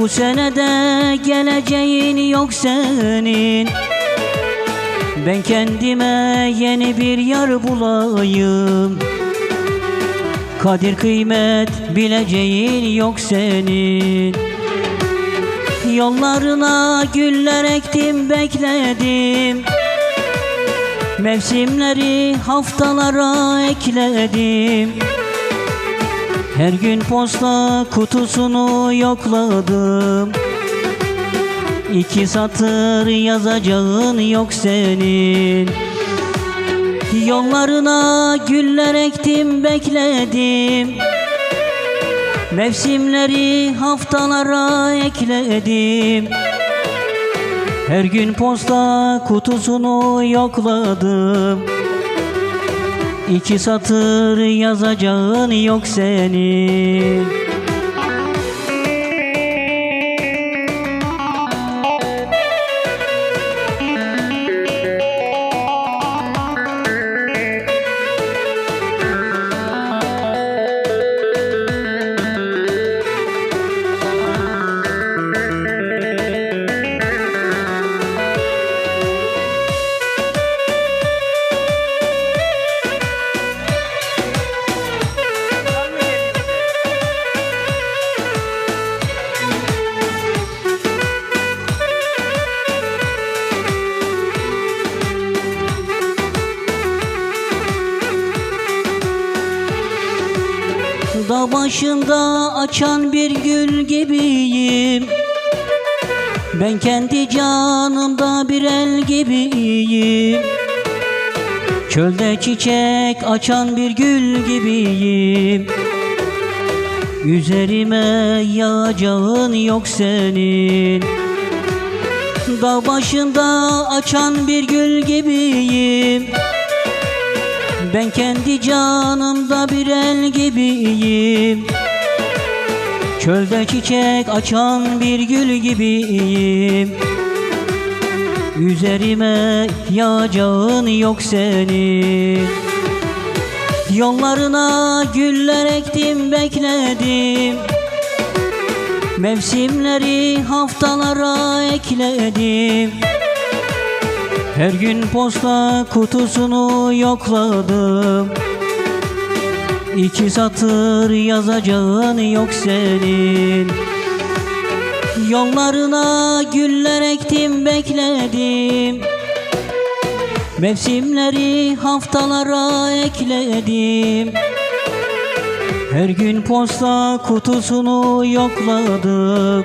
Bu senede geleceğin yok senin. Ben kendime yeni bir yar bulayım. Kadir kıymet bileceğin yok senin. Yollarına güller ektim bekledim. Mevsimleri haftalara ekledim Her gün posta kutusunu yokladım. İki satır yazacağın yok senin. Yollarına güller ektim bekledim. Mevsimleri haftalara ekledim. Her gün posta kutusunu yokladım İki satır yazacağın yok senin Dağ başında açan bir gül gibiyim. Ben kendi canımda bir el gibiyim. Çölde çiçek açan bir gül gibiyim. Üzerime yağacağın yok senin. Dağ başında açan bir gül gibiyim ben kendi canımda bir el gibiyim. Çölde çiçek açan bir gül gibiyim. Üzerime yağacağın yok senin. Yollarına güller ektim bekledim. Mevsimleri haftalara ekledim her gün posta kutusunu yokladım. İki satır yazacağın yok senin. Yollarına güller ektim bekledim. Mevsimleri haftalara ekledim. Her gün posta kutusunu yokladım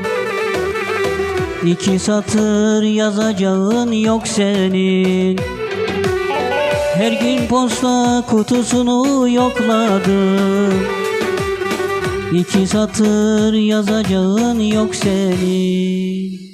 İki satır yazacağın yok senin. Her gün posta kutusunu yokladım İki satır yazacağın yok senin